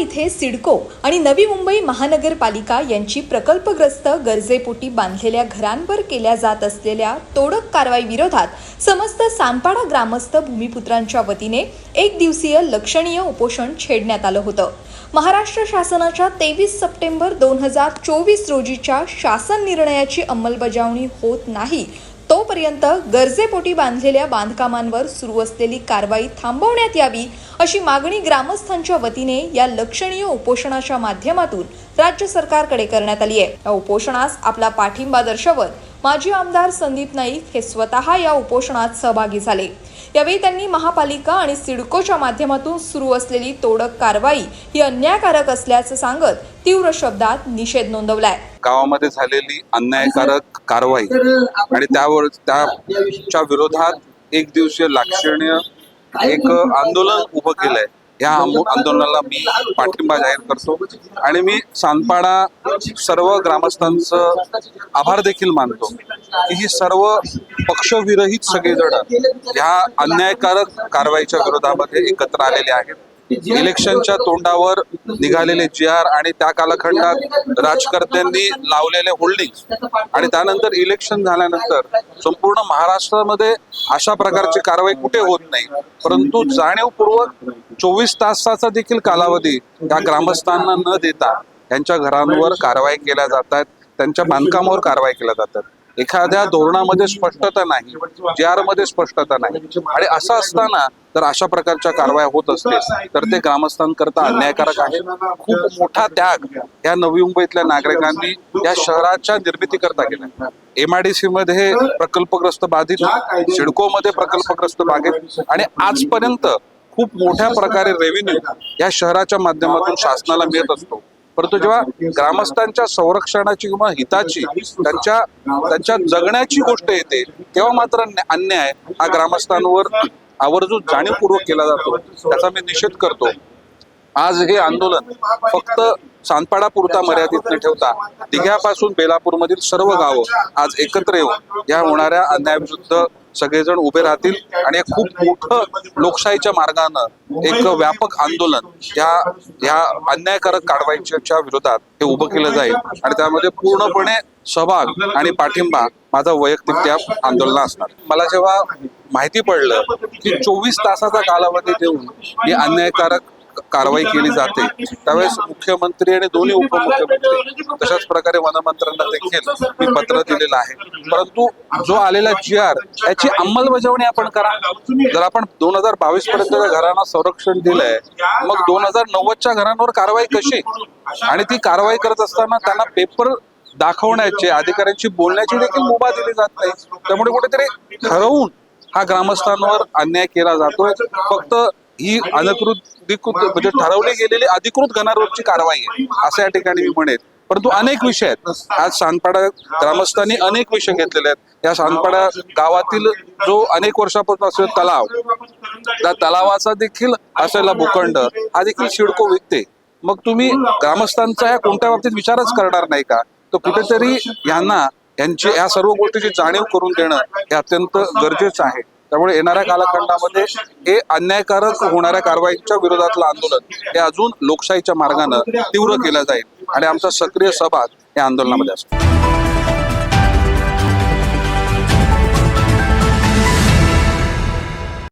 इथे सिडको आणि नवी मुंबई महानगरपालिका यांची प्रकल्पग्रस्त गरजेपोटी बांधलेल्या घरांवर केल्या जात असलेल्या तोडक कारवाई विरोधात समस्त सांपाडा ग्रामस्थ भूमिपुत्रांच्या वतीने एक दिवसीय लक्षणीय उपोषण छेडण्यात आलं होतं. महाराष्ट्र शासनाच्या तेवीस सप्टेंबर दोन हजार चोवीस रोजीच्या शासन निर्णयाची अंमलबजावणी होत नाही तोपर्यंत गरजेपोटी बांधलेल्या बांधकामांवर सुरू असलेली कारवाई थांबवण्यात यावी अशी मागणी ग्रामस्थांच्या वतीने या लक्षणीय उपोषणाच्या माध्यमातून राज्य सरकारकडे करण्यात आली आहे. या उपोषणास आपला पाठिंबा दर्शवत माजी आमदार संदीप नाईक हे स्वतः या उपोषणात सहभागी झाले. यावेळी त्यांनी महापालिका आणि सिडकोच्या माध्यमातून सुरू असलेली तोडक कारवाई ही अन्यायकारक असल्याचं सांगत तीव्र शब्दात निषेध नोंदवलाय. गावामध्ये झालेली अन्यायकारक कारवाई आणि त्यावर त्याच्या विरोधात एक दिवसीय लाक्षणीय एक आंदोलन उभं केलंय. या आंदोलनाला मी पाठिंबा जाहीर करतो. आणि मी सांदपाडा सर्व ग्रामस्थांचं आभार देखील मानतो की ही सर्व पक्षविरहित सगळेजण ह्या अन्यायकारक कारवाईच्या विरोधामध्ये एकत्र आलेले आहेत. इलेक्शनच्या तोंडावर निघालेले जी आर आणि त्या कालखंडात राजकर्त्यांनी लावलेले होल्डिंग आणि त्यानंतर इलेक्शन झाल्यानंतर संपूर्ण महाराष्ट्रामध्ये अशा प्रकारची कारवाई कुठे होत नाही. परंतु जाणीवपूर्वक चोवीस तासाचा देखील कालावधी त्या ग्रामस्थांना न देता त्यांच्या घरांवर कारवाई केल्या जातात त्यांच्या बांधकामावर कारवाई केल्या जातात एखाद्या धोरणामध्ये स्पष्टता नाही जी आरमध्ये स्पष्टता नाही. आणि असं असताना तर अशा प्रकारच्या कारवाया होत असतील तर ते ग्रामस्थांकरता अन्यायकारक आहे. खूप मोठा त्याग या नवी मुंबईतल्या नागरिकांनी या शहराच्या निर्मितीकरता केला. एमआयडीसी मध्ये प्रकल्पग्रस्त बाधित सिडको मध्ये प्रकल्पग्रस्त बाधित आणि आजपर्यंत खूप मोठ्या प्रकारे रेव्हेन्यू या शहराच्या माध्यमातून शासनाला मिळत असतो. परंतु जेव्हा ग्रामस्थांच्या संरक्षणाची किंवा हिताची त्यांच्या त्यांच्या जगण्याची गोष्ट येते तेव्हा मात्र अन्याय हा ग्रामस्थांवर आवर्जून जाणीवपूर्वक केला जातो. त्याचा मी निषेध करतो. आज हे आंदोलन फक्त सानपाडा पुरता मर्यादित न ठेवता दिघ्यापासून बेलापूरमधील सर्व गावं आज एकत्र येऊन या होणाऱ्या अन्यायाविरुद्ध सगळेजण उभे राहतील आणि हे खूप मोठं लोकशाहीच्या मार्गानं एक व्यापक आंदोलन या ह्या अन्यायकारक कारवाईच्या विरोधात हे उभं केलं जाईल. आणि त्यामध्ये पूर्णपणे सहभाग आणि पाठिंबा माझा वैयक्तिक त्या आंदोलना असणार. मला जेव्हा माहिती पडलं की चोवीस तासाचा कालावधी देऊन हे अन्यायकारक कारवाई केली जाते. त्यावेळेस मुख्यमंत्री आणि दोन्ही उपमुख्यमंत्री तशाच प्रकारे वनमंत्र्यांना देखील मी पत्र दिलेलं आहे. परंतु जो आलेला जी आर याची अंमलबजावणी आपण करा. जर आपण दोन हजार बावीस पर्यंत घरांना संरक्षण दिलंय मग दोन हजार नव्वदच्या घरांवर कारवाई कशी? आणि ती कारवाई करत असताना त्यांना पेपर दाखवण्याचे अधिकाऱ्यांशी बोलण्याची देखील मुभा दिली जात नाही. त्यामुळे कुठेतरी ठरवून हा ग्रामस्थांवर अन्याय केला जातोय. फक्त ही अनधिकृत अधिकृत- म्हणजे ठरवली गेलेली अधिकृत घरांवरची कारवाई आहे. असं या ठिकाणी मी म्हणेन. परंतु अनेक विषय आहेत. आज सानपाडा ग्रामस्थांनी अनेक विषय घेतलेले आहेत. या सानपाडा गावातील जो अनेक वर्षापासून असलेला तलाव त्या तलावाचा देखील असलेला भूखंड हा देखील सिडको विकते. मग तुम्ही ग्रामस्थांचा ह्या कोणत्या बाबतीत विचारच करणार नाही का? तर कुठेतरी यांना यांची या सर्व गोष्टीची जाणीव करून देणं हे अत्यंत गरजेचं आहे. त्यामुळे येणाऱ्या कालखंडामध्ये हे अन्यायकारक होणाऱ्या कारवाईच्या विरोधातलं आंदोलन हे अजून लोकशाहीच्या मार्गानं तीव्र केलं जाईल. आणि आमचा सक्रिय सहभाग या आंदोलनामध्ये असतो.